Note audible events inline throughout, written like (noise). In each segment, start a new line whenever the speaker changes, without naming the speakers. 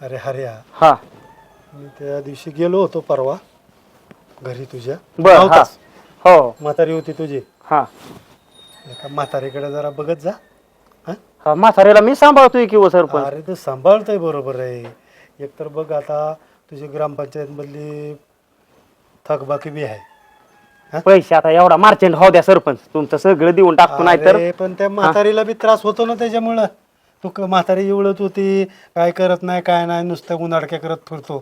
अरे हर्या
हा.
मी त्या दिवशी गेलो होतो परवा घरी तुझ्या.
बर हा.
नव्हतास.
हो.
म्हातारी होती तुझी.
हा.
एका म्हातारीकडे जरा बघत जा. हा?
हा म्हातारीला मी सांभाळतोय की हो सरपंच?
अरे तू सांभाळतोय बरोबर आहे. एकतर बघ आता तुझी ग्रामपंचायत मधली थकबाकी बी आहे.
पैसे आता एवढा मार्चंट हो द्या सरपंच. तुमचं सगळं देऊन टाकतो नाही तर
अरे, पण त्या म्हातारीला बी त्रास होतो ना त्याच्यामुळं. तू क- म्हातारी एवढत होती. काय करत नाही काय नाही नुसतं उन्हाडक्या करत फिरतो.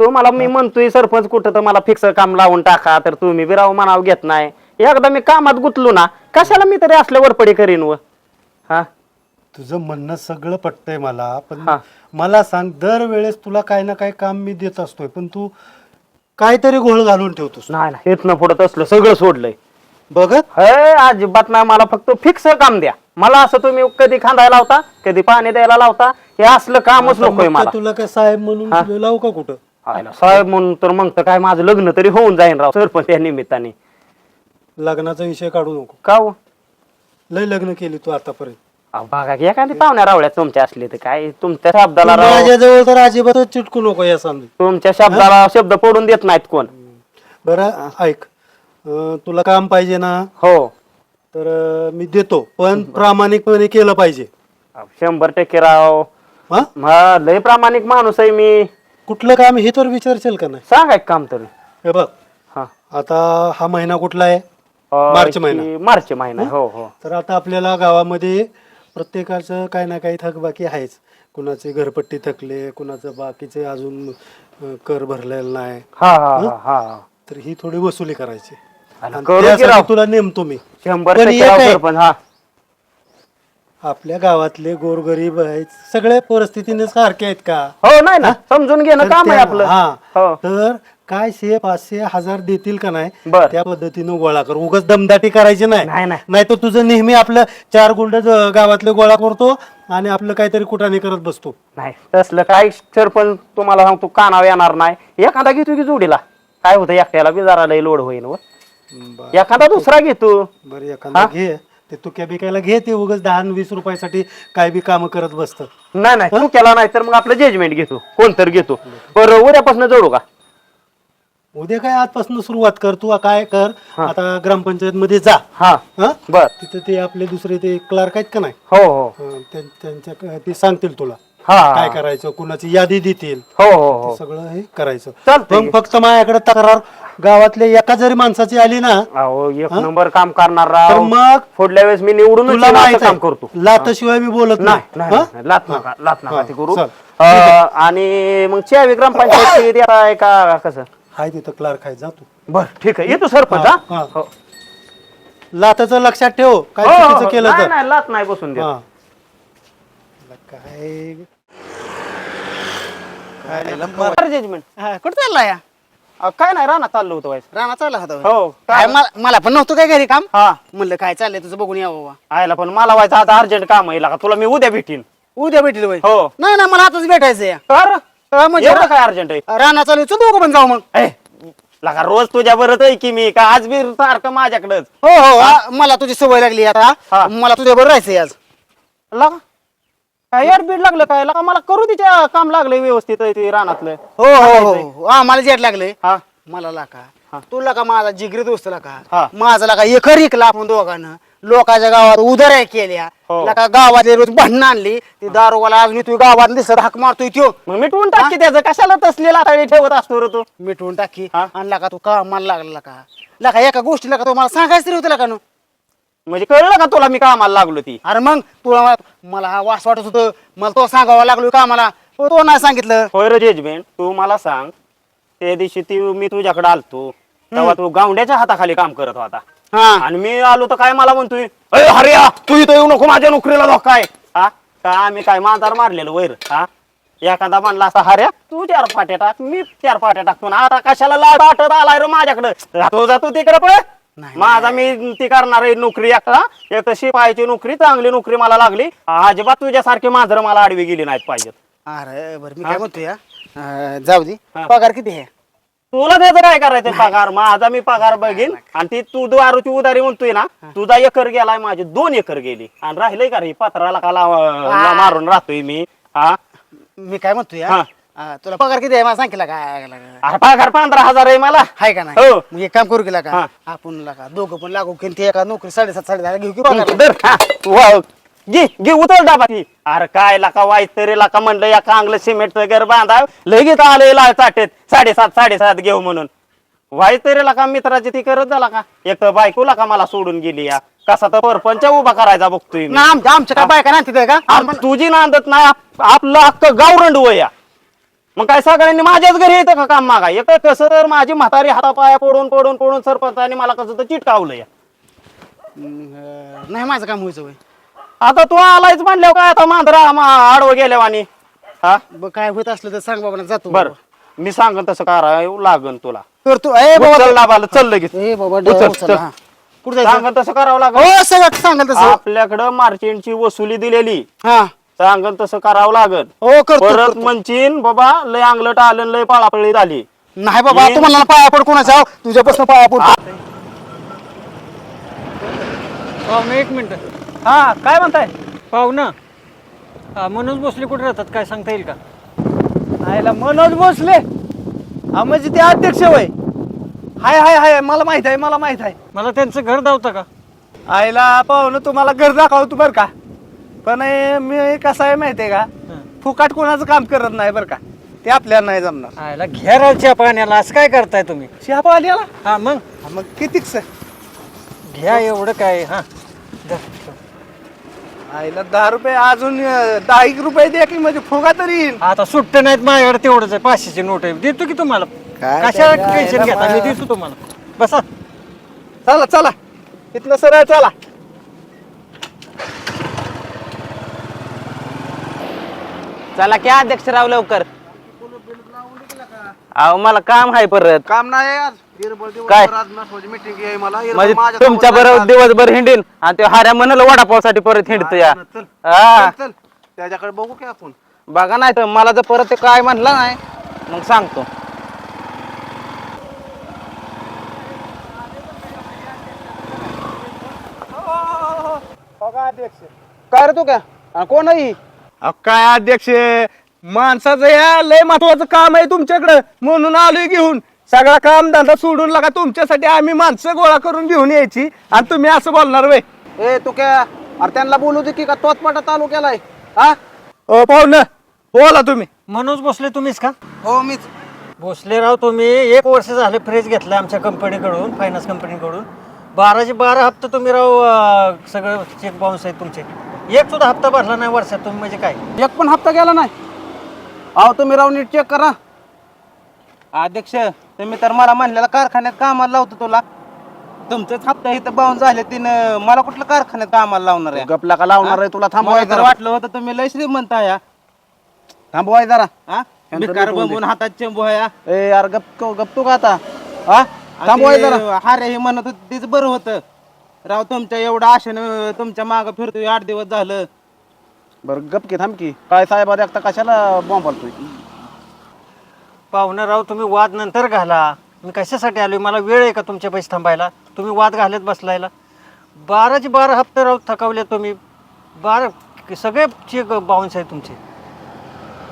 तुम्हाला मी म्हणतोय सरपंच कुठं तर मला फिक्स काम लावून टाका तर तुम्ही बिराव म्हणाव घेत नाही. एकदा मी कामात गुतलो ना कशाला मी तरी असल्या वरपडी करीन व? हा?
तुझं म्हणणं सगळं पटतंय मला पण
हा.
मला सांग दरवेळेस तुला काय ना काय काम मी देत असतोय पण तू काहीतरी घोळ घालून ठेवतोस.
नाही ना इथनं पुढं असलं सगळं सोडलंय.
बघत?
हे अजिबात नाही मला फक्त फिक्स काम द्या. मला असं तुम्ही कधी खांदायला लावता कधी पाणी द्यायला लावता हे असलं कामच
आता
नकोय
मग
मला.
काय तुला काय साहेब म्हणून. तुला लावू का कुठं?
आयला साहेब म्हणून तर मग तर काय माझं लग्न तरी होऊन जाईन राव सरपंच या निमित्ताने.
लग्नाचा विषय काढू नको.
का हो?
लय लग्न केली तू आतापर्यंत.
अहो, बघा की एखादी पाहुण्या रावळ्या तुमच्या असले तर काय तुमच्या शब्दाला राव
माझ्याजवळ तर अजिबातच चिटकू नको या सांगू.
तुमच्या शब्दाला शब्द पडून देत नाहीत कोण.
बरं ऐक. अं, तुला काम पाहिजे ना?
हो.
तर अं, मी देतो पण प्रामाणिकपणे केलं पाहिजे.
अहो, शंभर टक्के राव.
हा?
हा लय प्रामाणिक माणूस आहे मी.
कुठलं काम हे तर विचारशील का नाही?
सांगा एक काम तरी.
हे बघ.
हा.
आता हा महिना कुठला आहे?
अं,
मार्च
की-
महिना.
मार्च महिना हो? हो
तर आता आपल्याला गावामध्ये प्रत्येकाचं काही ना काही थकबाकी आहेच. कुणाचे घरपट्टी थकले कुणाचं बाकीचे अजून अं, कर भरलेला नाही.
हा हा? हा हा.
तर ही थोडी वसुली करायची.
आणि
आणि
करू की
त्यासाठी
राव.
तुला नेमतो मी.
शंभर
पण
टक्के
एक
राव
आहे.
सरपंच हा.
आपल्या गावातले गोरगरीब आहेत सगळ्या परिस्थितीने सारखे आहेत का?
हो नाही ना. समजून घेणं
तर
काम आहे
त्या-
आपलं.
हा.
हो.
तर काय शे पाचशे हजार देतील का नाही
बर.
त्या पद्धतीनं गोळा कर. उगाच दमदाटी करायची
नाही,
नाही
नाही.
नाही तर तुझं नेहमी आपलं चार गुंड ज- गावातले गोळा करतो आणि आपलं काहीतरी कुठाने करत बसतो.
नाही तसलं काय सरपंच तुम्हाला सांगतो कानावर येणार नाही. एखादा घेतो की जोडीला. काय होतं एकट्याला बी जरा लय लोड होईन व. एखादा दुसरा घेतो
बरं एखादा घे. ते तुक्या बिकायला घे ते उगाच दहा आणि वीस रुपयासाठी काय बी काम करत बसतं.
नाही नाही तू केला नाही तर मग आपलं जजमेंट घेतो. कोणतर घेतो. बरं उद्यापासून जोडू का?
उद्या काय आजपासून सुरुवात कर तू काय कर आता ग्रामपंचायत मध्ये जा.
हा
हा?
बर.
तिथे ते आपले दुसरे ते क्लार्क आहेत का नाही?
हो. हो
त्यां- त्यांच्या ते सांगतील तुला.
हा.
काय करायचं कुणाची यादी देतील
हो हो हो.
सगळं हे करायचं.
चालतंय.
पण फक्त माझ्याकडे तक्रार गावातल्या एका जरी माणसाची आली ना
अहो एक नंबर काम करणार
तर
राव
मग
पुढल्या वेळेस मी निवडून
तुला माहीत
काम
आहे,
करतो.
लाताशिवाय मी बोलत
नाही
नाही.
नाही
हं?
नाही, लात नका लात नका ते करू
चल.
अं, आणि मग चावी ग्रामपंचायत देता आहे का कसं?
हाय तिथं क्लार्क आहे जा तू.
बर ठीक आहे. येतो सरपंच
हा,
हा?
हा.
हो.
लाताचं लक्षात ठेव काय
हो, हो,
चुकीचं. केलं
नाही,
तर.
नाही, लात नाही बसून देत.
हा. काय?
जजमेंट
हा, कुठं चालला या?
काय नाही राहणार चाललो होतो
राणा चालला होता होय.
हो.
काय मला मला पण नव्हतं काय घरी काम?
हा.
म्हणलं काय चाललंय तुझं बघून यावं बाबा
आयला पण मला व्हायचं आता अर्जंट काम आहे का तुला मी उद्या भेटीन.
उद्या भेटेल वय
हो.
नाही ना मला आताच भेटायचं या
कर.
अं, म्हणजे
एवढं काय अर्जंट आहे?
राणा चालू चल दोघं पण जाऊ मग.
ए, लगा रोज तुझ्या बरत आहे की मी? का आज बी सारखं माझ्याकडच?
हो हो आ, मला तुझी सवय लागली आता.
हा.
मला तुझ्या बरोबर राहायचंय आज.
लगा काय यार बीड लागलं काय? लगा मला करू तिच्या काम लागलंय व्यवस्थित आहे ते रानातलं.
हो हो हो. हा मला जेट लागले.
हा.
मला लाका. तुला का माझा जिगरी दोस्त
हा.
लाका माझा लाका एकर इकला आपण दोघांना. लोकांच्या गावात उदऱ्या केल्या.
हो.
लाका गावातले रोज भांडणं आणली. ती दारोगाला अजून तू गावात दिसत हाक मारतोय त्यो.
मग मिटवून टाक की त्याचं. कशाला तसलेला ताळी ठेवत असतो रे तू?
मिटवून टाकी
हा.
आणि लाका तू का मला लागला का लाका एका गोष्टीला का तो मला सांगायचं तरी होतं लाका नु.
म्हणजे कळलं का तुला मी कामाला लागलो ती?
अरे मग तुला मला- हा वास वाटत होतं. मला तो सांगावा लागलो का मला? तो तो नाही सांगितलं.
होय रे जजमेंट तू मला सांग त्या दिवशी ती मी तुझ्याकडे आलतो. तेव्हा तू गावड्याच्या हाताखाली काम करत होता.
हा.
आणि मी आलो तर काय मला म्हणतोय? अरे हरिया तू इथं येऊ नको माझ्या नोकरीला धोका आहे. हा? का आम्ही काय मांजार मारलेलो वैर? हा? एखादा म्हणला असा हऱ्या तू चार पाट्या टाक मी चार पाट्या टाकतो ना आता कशाला लाड आटत आलाय रे माझ्याकडे? जातो जातो तिकडे पण.
नाही,
माझा मी ती करणार आहे नोकरी एकटा. एक तर शिपायाची नोकरी चांगली नोकरी मला लागली. अजिबात तुझ्यासारखी मांजर मला आडवी गेली नाहीत पाहिजेत.
अरे बरं मी काय म्हणतोय? अं, जाऊ दे.
हा.
पगार किती आहे?
तुला त्याचं काय करायचं पगार? माझा मी पगार बघीन. आणि ती तू दारूची उदारी म्हणतोय ना तुझा एकर गेलाय माझी दोन एकर गेली. आणि राहिलंय का रे? पत्राला का लाव- ला- मारून राहतोय मी? हा?
मी काय म्हणतोय
हा.
हा, तुला पगार किती आहे? मला सांग केला काय
अरे पगार पंधरा हजार आहे मला.
हाय का नाही?
हो.
मग एक काम करू केला
हा.
का आपण का दोघं पण लागू की ते एका नोकरी साडेसात साडेदहा घेऊ की पगार?
दर वा- घे घे उतर डाबा ती अरे काय लाका वाईट तरी लाका म्हणलं या कांगलं सिमेंटचं घर बांधाव. लगेच आले लाल चाटेत. साडेसात साडेसात घेऊ म्हणून. वाईट तरी लाका मित्राची ती करत झाला का? एक तर बायको लाका मला सोडून गेली या. कसा तर परपंच उभा करायचा बघतोय मी.
ना आमच्या आमच्या काय बायका नाही तिथे का
अरे तुझी नांदत नाही आप- आपलं अख्खं गावरंड वया मग काय सगळ्यांनी माझ्याच घरी येतं का काम मागा? एक कसं तर माझी म्हातारी हातापाया पडून पडून पडून सरपंचाने मला कसं तर चिटकावलं या
नाही माझं काम व्हायचं होय
आता तू आलायच म्हणल्यावर काय आता मांजरा आडवं गेल्यावानी हा?
बघ काय होत असलं तर सांग बाबा जातो.
बर. मी सांगन तसं करावं लागन तुला.
तर तू ए बाबा
उचल डाबाला चल लगेच.
ए बाबा
उचल, चल.
हा. कुठं जायचं?
सांगन तसं करावं लागन.
हो सगळं सांगाल तसं.
आपल्याकडं मार्चिंटची वसुली दिलेली.
हा.
सांगन तसं करावं लागन
हो करतो
परत
करतो.
म्हणशीन बाबा लय अंगलट आलं लय पाळापळी झाली
नाही बाबा. तू म्हणला ना पाया पड कोणाच्या तुझ्यापासून पाया पड.
पाहुणं एक मिनिट.
हा काय म्हणताय?
पाहुणं हा मनोज भोसले कुठे राहतात? काय सांगता येईल का?
आयला मनोज भोसले. हा म्हणजे ते अध्यक्ष वय हाय हाय हाय मला माहीत आहे मला माहीत आहे.
मला त्यांचं घर धावतं का?
आईला पाहुणं तुम्हाला घर दाखवतो बरं का. पण हे मी कसं आहे माहिती आहे का फुकाट कोणाचं काम करत नाही बरं का. ते आपल्याला नाही जमणार.
आयला घ्या रावच्या पाण्याला. असं काय करताय तुम्ही?
शहा आल्याला
हा मग?
मग कितीच
घ्या एवढं काय हा.
आईला दहा रुपये अजून अं, दहा एक रुपये द्या की म्हणजे फुगा तरी येईल.
आता सुट्टे नाहीत माझ्याकडे तेवढंच आहे पाचशेची नोट आहे. देतो की तुम्हाला?
काय त्याच्या
टेन्शन
आईला
घेता? मी देतो तुम्हाला. बसा.
चला चला. इथलं सरळ चला.
चला की अध्यक्षराव लवकर. अहो मला काम आहे परत.
काम नाही आज.
काय?
मीटिंग आहे मला.
म्हणजे तुमच्या बरोबर दिवसभर हिंडीन आणि ते हाऱ्या म्हणाल वडापावसाठी परत हिंडतो या. हा
त्याच्याकडे बघू की आपण.
बघा नाही तर मला जर परत ते काय म्हणलं नाही मग सांगतो.
काय रे तू काय? कोण आहे
अहो, काय अध्यक्ष माणसाचं या लय महत्वाचं काम आहे तुमच्याकडं. म्हणून आलोय घेऊन. सगळा काम धंदा सोडून लागा तुमच्यासाठी आम्ही माणसं गोळा करून घेऊन यायची. आणि तुम्ही असं बोलणार वे
ए तू काय? अरे त्यांना बोलू दे की का? तोच पाटा चालू केलाय. हा?
ओ पाहुणं बोला तुम्ही.
मनोज भोसले तुम्हीच का?
हो मीच.
भोसले राव तुम्ही एक वर्ष झाले फ्रीज घेतला आमच्या कंपनीकडून फायनान्स कंपनीकडून बाराचे बारा हप्ते तुम्ही राव अं, सगळं चेक बाउन्स आहेत तुमचे. एक सुद्धा हप्ता भरला नाही वर्षात तुम्ही म्हणजे काय?
एक पण हप्ता गेला नाही. अहो तुम्ही राव नीट चेक करा.
अध्यक्ष तुम्ही तर मला म्हणलेला कारखान्यात कामाला लावतो तुला. तुमचंच हप्ता इथं बाहून झाले तिनं मला कुठलं कारखान्यात कामाला लावणार आहे?
गपला का लावणार आहे तुला?
मला
थांबवाय
तर
जरा.
वाटलं होतं तुम्ही लय श्रीमंत आहे हा.
थांबवाय जरा.
हा?
यांचं
भिकार
नको
बंबून हातात चेंबू आहे हा.
ए यार गप गप तू का आता? हा?
आणि
थांबवाय
ते
जरा.
हारे हे म्हणत होते तेच बरं होतं. राव तुमच्या एवढं आशेनं तुमच्या मागं फिरतोय आठ दिवस झालं.
बरं गप की थांब की. काय साहेब आता एकटा कशाला बॉम्ब पालतोय
पाहुणं राव तुम्ही वाद नंतर घाला. मी कशासाठी आलोय? मला वेळ आहे का तुमच्या पैसे थांबायला? तुम्ही वाद घालत बसलायला. बाराचे बारा हप्ते राव थकवले तुम्ही. बारा सगळे चेक बाउन्स आहे तुमचे.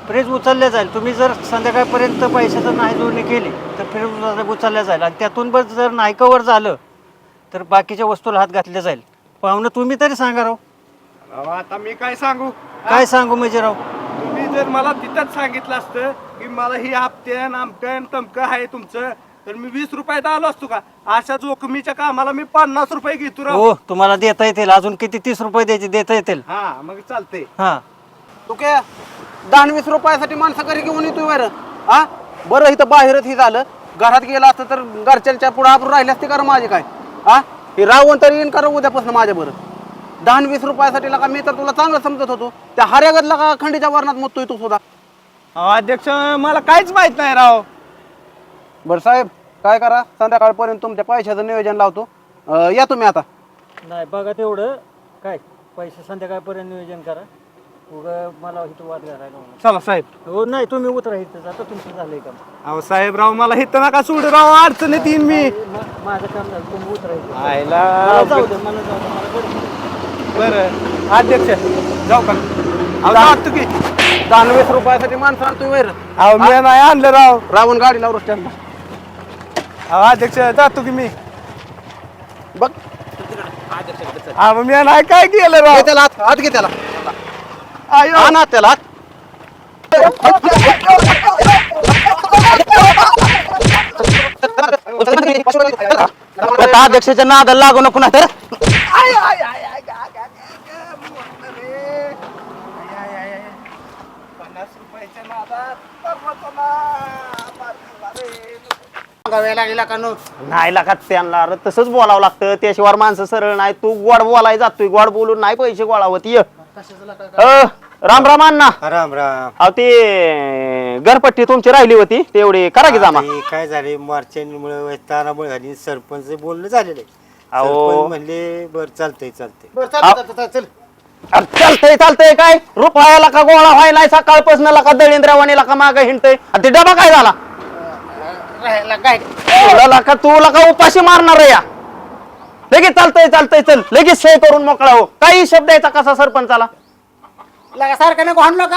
फ्रीज उचलल्या जाईल. तुम्ही जर संध्याकाळपर्यंत पैशाचं नाही जोडणी केली तर फ्रीज उचलल्या जाईल. आणि त्यातून पण जर नाही कवर झालं तर बाकीच्या वस्तूला हात घातले जाईल. पाहुणं तुम्ही तरी सांगा राव.
अहो, आता मी काय सांगू?
काय सांगू म्हणजे राव?
तुम्ही जर मला तिथंच सांगितलं असतं की मला ही हप्त्यान आमकन तमकं आहे तुमचं तर मी वीस रुपयात आलो असतो का? अशा जोखमीच्या कामाला मी पन्नास रुपये घेतो राव.
हो तुम्हाला देता येतील. अजून किती तीस रुपये द्यायचे देता येतील.
हा मग चालते
हां.
तू काय दहा वीस रुपयासाठी माणसं घरी घेऊन येतोय बरं हा? बरं इथं बाहेरच हे झालं. घरात गेलं असतं तर घरच्यांच्या पुढे आपण राहिले असते का माझे काय? हा? हे रावण तरी येईन करा उद्यापासून माझ्या बरं दहा वीस रुपयासाठी लका मी तर तुला चांगलं समजत होतो? त्या हऱ्यागतला का खंडीच्या वर्णात मुततोय तू सुद्धा?
अहो, अध्यक्ष मला काहीच माहीत नाही राव.
बरं साहेब काय करा? संध्याकाळपर्यंत तुमच्या पैशाचं नियोजन लावतो. अं, या तुम्ही आता.
नाही बघा तेवढं. काय? पैसे संध्याकाळपर्यंत नियोजन करा. उगा मला इथं वाद घालायला होणार.
चला साहेब.
हो नाही तुम्ही उतरा इथं आता तुमचं झालंय काम.
अहो साहेब राव मला इथं नका सोडू राव अडचणीत येईन मी.
मा- माझं काम झालं तुम्ही उतरा इथं.
आयला.
मला जाऊ दे मला जाऊ दे मला गडबड आहे.
बरं अध्यक्ष जाऊ का? अहो, जातो की.
दहा वीस रुपयासाठी माणसं आणतोय वैर
अहो मी नाही आणलं राव.
रावण गाडी लावून स्टँडला
अहो अध्यक्ष जातो की मी.
बघ.
अहो मी नाही काय केलं राव?
त्याला हात हात घे त्याला.
आयो.
हा ना त्याला. अध्यक्षाच्या नादाला लागू नको ना तर.
नाही लागा त्यांना. अरे तसंच बोलावं लागतं. त्याशिवाय माणसं सरळ नाही. तू गोड बोलाय जातोय. गोड बोलून नाही पैसे गोळावत. ये. अ, राम राम अण्णा.
राम राम.
अहो ते घरपट्टी तुमची राहिली होती तेवढी करा की जमा.
काय झाले मार्चांमुळे तारामुळे झाली सरपंच बोलणं झालेलं. आहे
अहो.
सरपंच म्हणले बर चालतंय चालतंय.
अरे चालतंय चालतंय काय? रुपयाला का गोळा व्हायलाय? सकाळपासून का दळींद्रवाणीला का माग हिंडतय? ते डबा काय झाला? तुला का तुला का उपाशी मारणार आहे या. लगेच चालतंय चालतंय चल. लगेच सही करून मोकळा हो. काही शब्द यायचा कसा सरपंचाला?
सारखं नको हाणलो का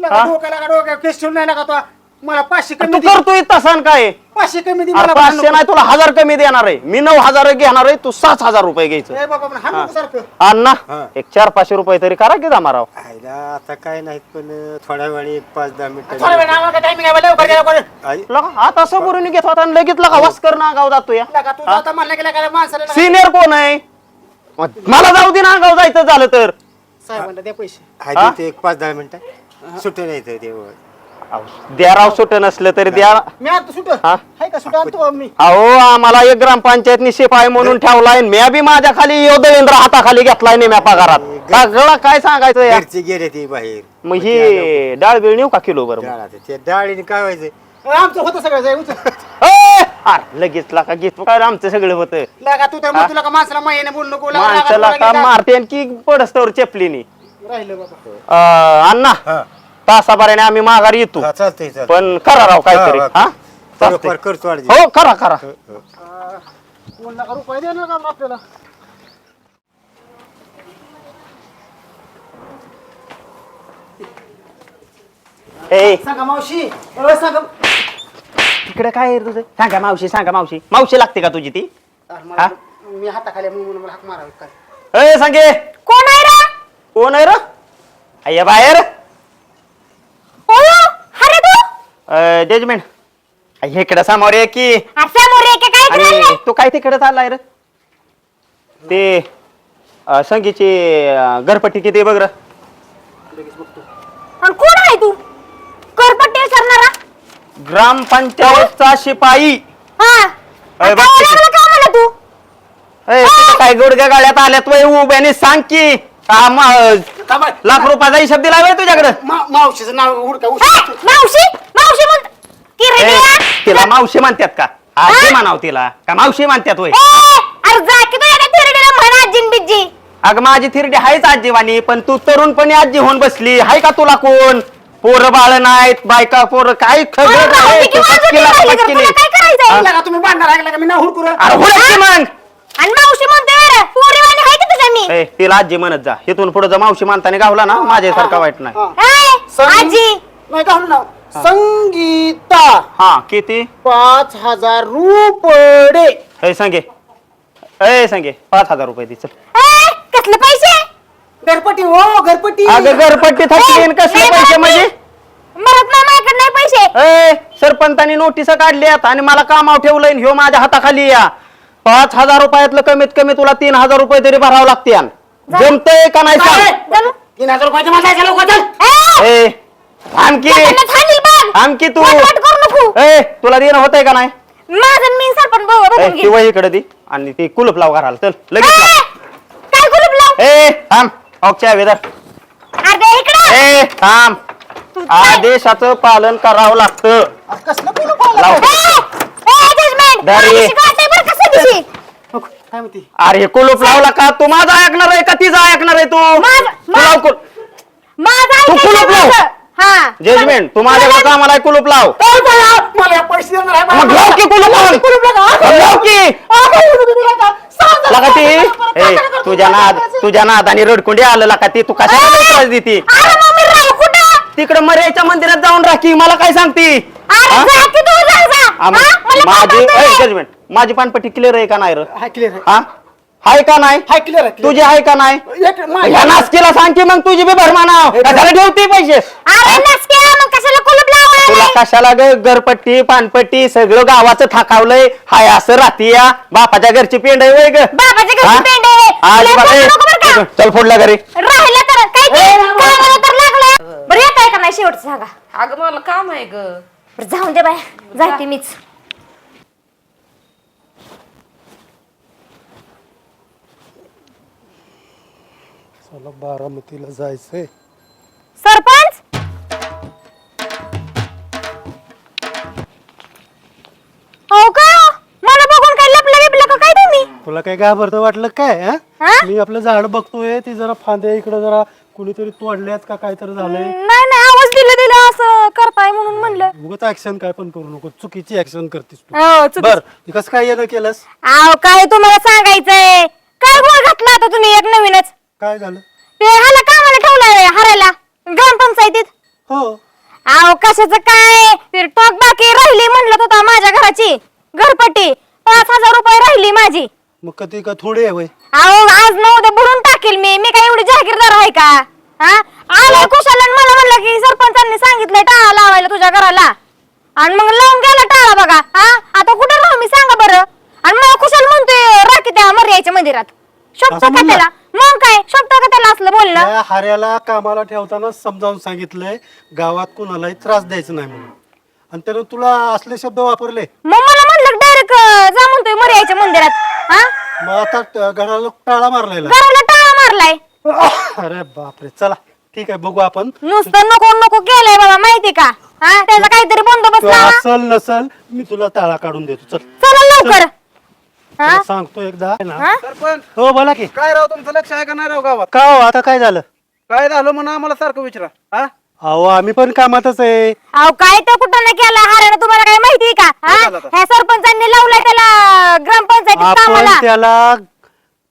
हा?
डोक्याला डोक्या केस ठेवून नाही का तो. मला पाचशे
तू करतोय तसं काय?
पाचशे कमी दे
अरे पाचशे नाही तुला हजार कमी देणार आहे. मी नऊ हजार घेणार आहे तू सात हजार रुपये घ्यायचं.
बाबा सारखं.
अण्णा
हा.
एक चार पाचशे रुपये तरी करा की जमा राव
आयला आता काय नाहीत पण थोड्या वेळी एक पाच दहा
थोडा वेळ
मिनिटं
आम्हाला टायमिंग आहे लवकर गेला कोण?
आई,
लगा, आता समोरून घेत होता आणि लगेच लगा वास्कर ना गाव जातो या
लगा तू आता म्हणलं गेला काय माणसाला लगा.
सिनियर कोण आहे? मग मला जाऊ दे ना गाव जायचं झालं तर.
साहेबांना द्या पैसे.
एक पाच दहा मिनिटं. सुटून यायचं ते
अहो, द्या राव सुट नसलं तरी द्या.
मी आता सुट.
हा?
हाय का सुट? आणतो मी.
अहो आम्हाला एक ग्रामपंचायत शिपाई म्हणून ठेवलाय मी बी माझ्या खाली योधवेंद्र हाताखाली घेतलाय नेम्या पगारात. सगळं काय सांगायचं या?
घरची गेले ती बाहेर.
मग ही डाळ बिळ नेऊ का किलो बरोबर.
त्या डाळीने काय व्हायचं?
आमचं होतं सगळं जाय उचल.
अरे लगेच लाका घेतो. काय आमचं सगळं होतं?
लगा तू तर मग तुला का माणसाला महिने बोलू नको? लगा, लगा,
माणसाला
तुला
का. मारते की पडस्तवर चेपलीनी?
राहिलं बाबा.
अण्णा
हा.
तासाभराने आम्ही माघारी येतो.
हा, चालतंय चालतंय.
पण करा राव काहीतरी
हा,
हा?
हा.
चालतंय.
करतो.
हो करा करा.
कोण लागा रुपये देणार का आपल्याला?
ए.
सांगा मावशी. अ, सांगा.
तिकडे काय आहे रे तुझं? सांगा मावशी सांगा मावशी. मावशी लागते का तुझी ती?
अरे मला- मी हाताखाली आहे म्हणून मला हाक मारावी काय
ए सांगे.
कोण आहे रे?
कोण आहे र? अय्या बाहेर
होयो अरे तू
जजमेंट इकडे समोर ये की.
अरे समोर आहे का? काय
आणि
करायला
तू काय तिकडे चाललाय रे? ते अं, संगीची अं, घरपट्टी किती बघ र.
आणि कोण आहे तू? करपट्टी सरणारा
ग्रामपंचायतचा शिपाई.
हा.
अरे
आणि
बघ
काय
किती.
लागलं का मला तू?
ए, तिथं काय गुडघ्या गाड्यात आल्यात वय उभ्याने? सांग की. लाख रुपयाचा हिशोब दिला वय तुझ्याकडे?
मावशीचं नाव उडका.
हा, मावशी?
ए? तिला मावशी म्हणतात का? आजी म्हणाव तिला. का मावशी म्हणतात वय
ए, अरे जा की तू या तिरडीला म्हण आजीन बिज्जी
अगं माझी थिरडी आहेच आजीवानी पण तू तरुणपणी आजी होऊन बसली. हाय का तुला कोण? पोरं बाळ नाहीत बायका पोरं काय खबर तू? हा?
तुम्ही? आहे का? मी नाव हुडकू रे.
अरे हुडक की मग?
आणि मावशी म्हणते रे पोरीवाणी आहे की तुझ्या मी?
ए, तिला आजी म्हणत जा. इथून पुढे जर मावशी मानताना गावला ना माझ्यासारखा वाईट नाही.
आजी!
नाही का नाव संगीता.
हा किती?
पाच हजार रुपये.
ए सांगे. ए सांगे पाच हजार रुपये दे चल.
ए, कसले पैसे?
घरपट्टी हो घरपट्टी.
अगं घरपट्टी थकली आणि कसले पैसे म्हणजे?
नाही. मरत नाही माझ्याकडे नाही पैसे.
ए सरपंचानी नोटीस काढल्यात आणि मला कामावर ठेवलंय ह्यो माझ्या हाताखाली या. पाच हजार रुपयातलं कमीत कमी तुला तीन हजार रुपये तरी भरावं लागते जमतंय का नाही सांग?
तीन हजार रुपयाचे.
ए,
आणखी.
त्यांना
तू.
वाट करू नको.
ए तुला देणं होतंय का नाही?
माझं मी सरपण बघ
ए,
बघून
ती
घे.
वही इकडे दे. आणि ती कुलप लाव घराला. चल लगेच
ए,
लाव.
काय कुलूप लाव?
ए थांब. वेदर.
अरे इकडं.
ए थांब. आदेशाचं पालन करावं लागतं.
कसलं कुलूप आलं?
लाव.
ए, ए, judgment.
दारी.
माझी शिकायचं आहे बरं कसं दिशी
काय म्हणते?
अरे हे कुलूप लावला का? तू माझा ऐकणार आहे का? तिचा ऐकणार आहे तू?
माझं-
कुल-
माझं
तू कुलूप लाव.
हा.
जजमेंट तू माझ्याकडे कामाला आहे, कुलूप लाव.
बाळा, मला या पैसे देणार आहे
मग लाव की कुलूप लाव.
कुलूप लागा.
लाव की.
आ, काय म्हणतो तुम्ही लागा? सहा हजार
लका ती.
रुपये
ए तुझ्या नाद तुझ्या नाद आणि रडकुंडी आलं लका ती. तू कशाला त्रास देती?
अरे मग मी राहू कुठं?
तिकडे मर्याच्या मंदिरात जाऊन राखी मला काय सांगती?
अरे
हा?
जा की तू जा जा.
आम-
हा? मला
माझी judgment. माझी पानपट्टी क्लिअर आहे का नाही रे?
हा आहे.
हा? हाय का नाही?
हाय क्लिअर आहे
तुझी आहे का नाही? ह्या नासकीला सांग की मग तुझी बी भरमाना कशाला ठेवते पैसे?
अरे नसके मग कशाला कुलूप लावा
तुला कशाला ग? घरपट्टी पानपट्टी सगळं गावाचं थाकावलंय. हाय असं राहती या. बापाच्या घरची पेंड आहे वय ग.
बाबाच्या घरची? पेंड आहे.
आज
तुला
बघ, ए,
नको बरं का?
चल फोडल्या घरी.
राहिलं तर काय ते? कामाला तर लागलं. बरं येत आहे का नाही शेवटचं सांगा
अगं मला काम आहे ग.
बरं जाऊन दे बाय जाते मीच.
चला बारामतीला जायचंय.
सरपंच! हो का? मला बघून काय लपलं बिपलं का काय तुम्ही?
तुला काय घाबरतं वाटलं काय हा?
हा?
मी आपलं झाड बघतोय ती जरा फांद्या इकडे जरा कुणीतरी तोडल्यात का काय तर झालंय?
नाही नाही आवाज दिला दिला असं करताय म्हणून म्हणलं.
उगत ऍक्शन काय पण करू नको चुकीची ऍक्शन करतीस तू.
हो चुकी
बर कसं काय येणं केलंस?
आव काय तुम्हाला सांगायचंय? काय गोळ घातला आता तुम्ही एक नवीनच?
काय झालं?
ते हाला कामाला ठेवलाय हरायला. ग्रामपंचायतीत
हो.
आव कशाचं काय? ते टॉक बाकी राहिली म्हणलं होता माझ्या घराची. घरपट्टी. पाच हजार रुपये राहिली माझी.
मग कधी का थोडी आहे
अहो आज न उद्या बुडून टाकेल मी. मी काय एवढी जागीरदार आहे का? हा? आलं कुशाला आणि मला म्हणलं की सरपंचांनी सांगितलंय टाळा लावायला तुझ्या घराला. आणि मग लावून गेला टाळा बघा. हा? आता कुठे राहू मी सांगा बरं. आणि मला कुशाल म्हणतोय राखी त्या मर्याच्या मंदिरात. शोभतं
असं
का
म्हणला?
त्याला? मग काय? शोभतं का त्याला असलं बोलणं?
त्या हाऱ्याला कामाला ठेवताना समजावून सांगितलंय गावात कुणालाही त्रास द्यायचा नाही म्हणून. आणि त्यानं तुला असले शब्द वापरले.
मग मला म्हणलं डायरेक्ट जा म्हणतोय मर्याच्या मंदिरात. हा?
मग आता ट- घराला टाळा मारलेला.
घराला टाळा मारलाय.
अरे बापरे चला ठीक आहे बघू आपण.
नुसतं नको नको केलंय बाबा माहिती का? हा? त्याचा काहीतरी बंदोबस्त
तू
लावा.
असल नसल मी तुला टाळा काढून देतो. चल.
चला लवकर.
तुला सांगतो एकदा. आहे ना
हा?
सरपंच
हो बोला की.
काय राव तुमचं लक्ष आहे का नाही राव गावात?
का हो आता काय झालं?
काय झालं म्हणून आम्हाला सारखं विचारा हा?
अहो आम्ही पण कामातच आहे.
अहो काय तर कुठं नाही केला? हारानं तुम्हाला काय माहिती का? हा?
झालं आता?
ह्या सरपंचांनी लावलाय त्याला ग्रामपंचायतीत
आपण
कामाला.
त्याला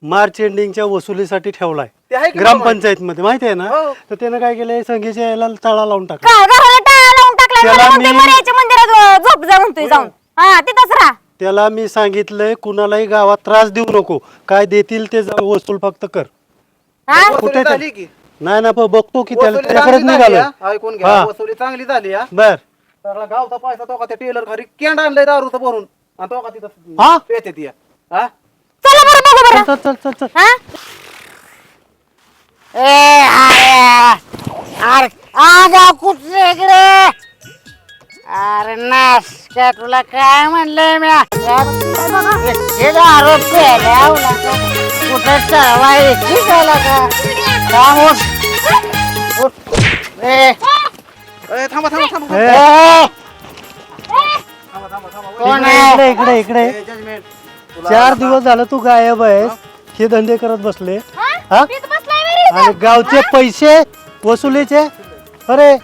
मार्च एंडिंगच्या वसुलीसाठी ठेवलाय.
ते आहे की
ग्रामपंचायत मध्ये माहिती आहे ना?
हो.
तर त्यानं काय केलंय? संगीच्या याला टाळा लावून टाकला.
का? घराला टाळा लावून टाकलाय
त्याला मी-
मर्याच्या मंदिरात अं, झोप जा म्हणतोय जाऊन. हा तिथंच राहा.
त्याला मी सांगितलंय कुणालाही गावात त्रास देऊ नको. काय देतील ते जा- वसूल फक्त कर.
हा?
वसुली
कुठे
झाली की?
नाही ना पण बघतो की त्याला
वसुली
त्याकडेच
चांगली झाली
निघालो
हा. ऐकून घ्या
हा.
वसुली चांगली झाली हा?
बर.
गावचा पैसा तो का त्या टेलर घरी केंड आणलंय दारूचं भरून? आणि तो का तिथं
हा?
पेते ती हा?
चला बरं बघू बरं.
चल चल चल चल
हा?
अरे आगा कुठे इकडे? अरे नास काय तुला काय म्हणलंय मी आरोप केला कुठे चळवायची झाला का? काम उठ. उठ. ए,
ए, थांबा थांबा थांबा
ए,
ए, कोण आहे?
इकडे इकडे इकडे.
जजमेंट
चार दिवस झालं तू गायब आहेस. हे धंदे करत बसले. हा. आणि गावचे पैसे वसुलीचे. अरे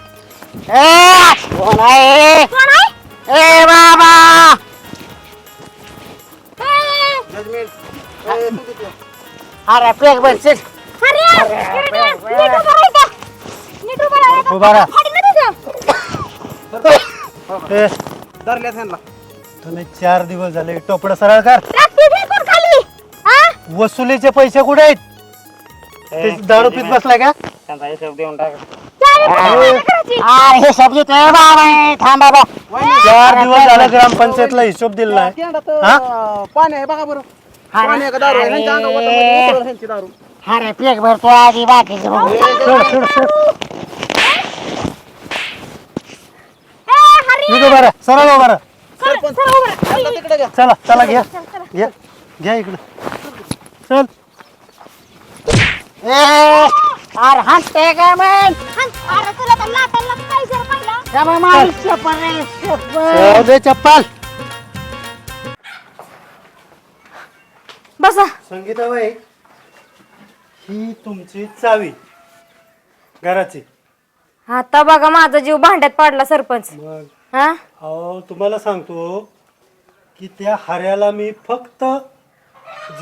ए, कोण आहे?
कोण आहे?
ए बाबा!
ए,
अरे पेक बसशील
अरे, इकडे ये. नीट उभं राहा इथं. नीट उभं राहा.
उभा राहा.
फाडी ना तुझं.
ए,
धरल्यात ह्यांना.
तुम्ही चार दिवस झाले टोपडं सरळ कर.
खाली. हा?
वसुलीचे पैसे कुठे आहेत? ते दारू पित बसलाय का?
त्यांचा हिशोब देऊन टाक.
अरे हे शब्द तुझ्या बाबा थांब बाबा.
चार दिवस झालं ग्रामपंचायतला हिशोब दिला नाही. हा?
पाणी आहे बघा बरं. पाणी आहे का दारू आहे? ह्यांच्या अंगावर वाटामध्ये उतरल ह्यांची दारू.
अरे पेक भरतो आधी बाकीचं बघू.
सोड सोड निघ बरं. सरळ बरं
सरपंच
चला उभं राहा.
आता तिकडे घ्या.
चला चला घ्या. घ्या घ्या इकडं. चल.
ए अरे हसते का मग.
अरे तुला तर लाटायला पाहिजे पहिला.
मग माझी चप्पल रे, चप्पल.
जाऊ दे चप्पल.
बसा.
संगीताबाई ही तुमची चावी घराची.
आता बघा माझा जीव भांड्यात पाडला सरपंच.
मग?
हा?
अहो तुम्हाला सांगतो की त्या हऱ्याला मी फक्त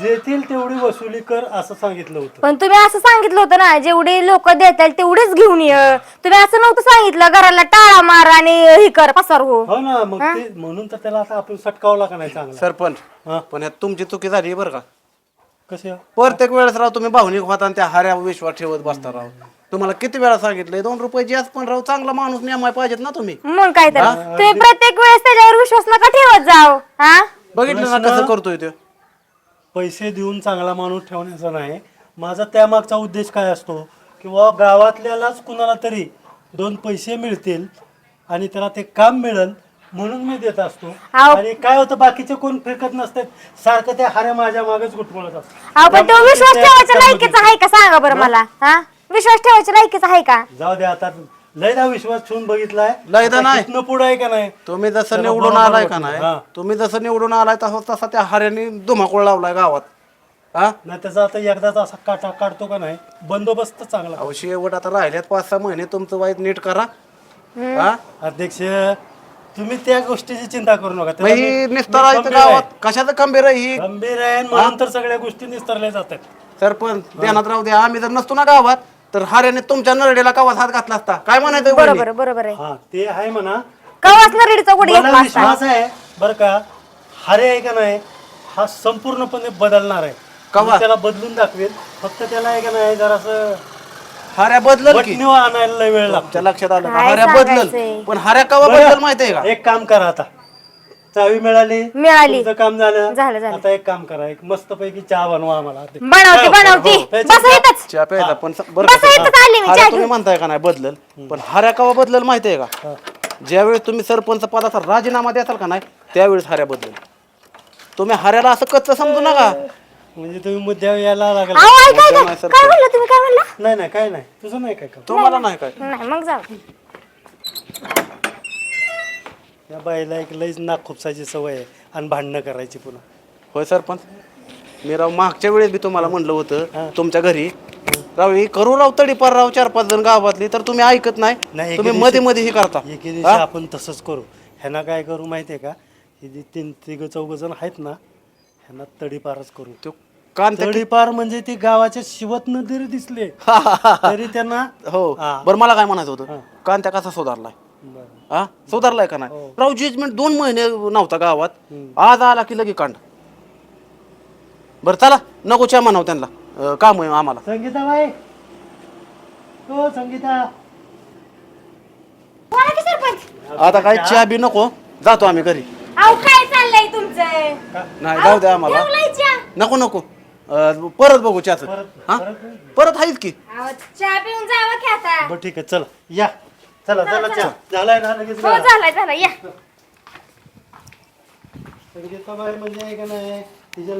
जेथील तेवढी वसुली कर असं सांगितलं होतं.
पण तुम्ही असं सांगितलं होतं ना जेवढे लोक देतील तेवढेच घेऊन ये. तुम्ही असं नव्हतं सांगितलं घराला टाळा मार आणि हे कर पसार हो.
हो ना मग ते म्हणून तर त्याला आता आपण सटकावला का नाही चांगला.
सरपंच
हा.
पण यात तुमची चुकी झाली बरं का?
कसे
प्रत्येक वेळेस राव तुम्ही भावनिक होता आणि त्या हाऱ्या विश्वास ठेवत बसता राव. तुम्हाला किती वेळा सांगितलंय? दोन रुपये जास्त पण राव चांगला माणूस नेमाय पाहिजेत ना तुम्ही.
मग काय तर. तुम्ही प्रत्येक वेळेस त्याच्यावर विश्वास नका ठेवत जाओ हा?
बघितलं ना कसं करतोय तो?
पैसे देऊन चांगला माणूस ठेवण्याचा नाही. माझा त्यामागचा उद्देश काय असतो? किंवा गावातल्यालाच कुणाला तरी दोन पैसे मिळतील आणि त्याला ते काम मिळेल म्हणून मी देत असतो. आणि काय होतं बाकीचे कोण फेकत नसतात. सारखं त्या हाऱ्या माझ्या मागच गुटमळत असतात.
अहो पण तो
त्यामुळे
विश्वास
ते
ठेवायच्या
त्यामध्ये
लायकीचा आहे का? सांगा बरं मला. हा? विश्वास ठेवायच्या लायकीचा आहे का?
जाऊ दे आता लयदा विश्वास ठेवून बघितलाय.
लयदा नाही.
पुढे आहे का नाही?
तुम्ही जसं निवडून
बरोबर
आलाय का
वाटलं.
नाही
हा.
तुम्ही जसं निवडून आलाय तसं तसा त्या हाऱ्याने धुमाकूळ लावलाय गावात. हा?
नाही त्याचा आता एकदाच असा काटा काढतो का नाही? बंदोबस्त चांगला.
अहो शेवट आता राहिल्यात पाच सहा महिने तुमचं वाईट नीट करा. हा?
अध्यक्ष तुम्ही त्या गोष्टीची चिंता करू नका.
मग
त्याला
ही
मी- मी
निस्तारायचं
गंभीर आहे.
गावात. कशाचं खंबीर आहे ही?
गंभीर आहे म्हणून तर सगळ्या गोष्टी निस्तरल्या जातात.
सरपंच ध्यानात राहू द्या. आम्ही जर नसतो ना गावात तर हाऱ्याने तुमच्या नरडेला गावात हात घातला असता काय म्हणायचं वहिनी?
बरोबर बरोबर आहे
हा ते आहे म्हणा
कवाच ना रेडीचा उडी
मला
घेतला असता.
विश्वास आहे बर का हरे आहे का नाही हा संपूर्णपणे बदलणार आहे
कवा?
मी त्याला बदलून दाखवेल फक्त त्याला आहे का नाही जरासं
हाऱ्या बदलल की
वटणीव आणायला लय वेळ लागतो
तुमच्या लक्षात आलं का?
काय
हाऱ्या बदलल
सांगायचंय?
पण हाऱ्या कवा बदलल माहितीये का
एक काम करा आता चावी मिळाली?
मिळाली.
तुमचं काम झालं?
झालं, झालं.
आता एक काम करा एक मस्त पैकी चहा बनवा आम्हाला.
बनवते बनवते.
हो, हो.
बस येतच
चहा प्यायचा पण स- बरं
बस
का?
मी चहा
तुम्ही म्हणताय का नाही बदलल? पण हाऱ्या कवा बदलल माहितीये का? ज्यावेळेस तुम्ही सरपंच पदाचा राजीनामा द्याल का नाही त्यावेळेस हाऱ्या बदलल. तुम्ही हाऱ्याला असं कच्च समजू नका.
म्हणजे तुम्ही मुद्द्यावर यायला लागला.
अहो ऐका ऐका.
नाही, सर,
काय म्हणलं तुम्ही काय म्हणलं?
नाही नाही काय नाही. तुझं नाही काय काम?
तुम्हाला नाही काय?
नाही मग जाऊ.
या बाईला एक लईच नाक खुपसायची सवय आहे आणि भांडणं करायची पुन्हा.
होय सरपंच मी राव मागच्या वेळेस बी तुम्हाला म्हणलं होतं तुमच्या घरी. राव हे करू राव तडीपार राव चार पाच जण गावातली तर तुम्ही ऐकत
नाही,
नाही
एके
तुम्ही
दिवशी-
मध्ये मध्ये हे करता.
एके दिवशी
हा?
आपण तसंच करू. ह्यांना काय करू माहितीये का? हे जे तीन तिघ चौघ जण आहेत ना ह्यांना तडीपारच करू.
तो कान त्या-
तडीपार म्हणजे ती गावाच्या शिवत न जरी दिसले (laughs) तरी त्यांना
हो.
हा.
बरं मला काय म्हणायचं होतं? कान त्या कसा सुधारलाय?
बरं.
हा? सुधारलाय का
हो.
नाही राव जजमेंट दोन महिने नव्हता गावात. आज आला की लगे कांड. बरं चला. नको च्या म्हणाव त्यांना. काम आहे आम्हाला.
संगीता बाई. हो संगीता.
बोला की सरपंच.
आता काय चहा बी नको. जातो आम्ही घरी.
अहो काय चाललंय तुमचं?
नाही जाऊ द्या आम्हाला.
ठेवलंय चहा.
नको नको. अं, परत बघू चहाच. हा? परत आहेच की.
अहो, चहा पिऊन जावा की आता.
बरं ठीक आहे. चला. या. चला चला चला झालाय ना लगेच
हो झालाय झालाय. या.
संगीता बाई म्हणजे आहे का नाही? तिच्या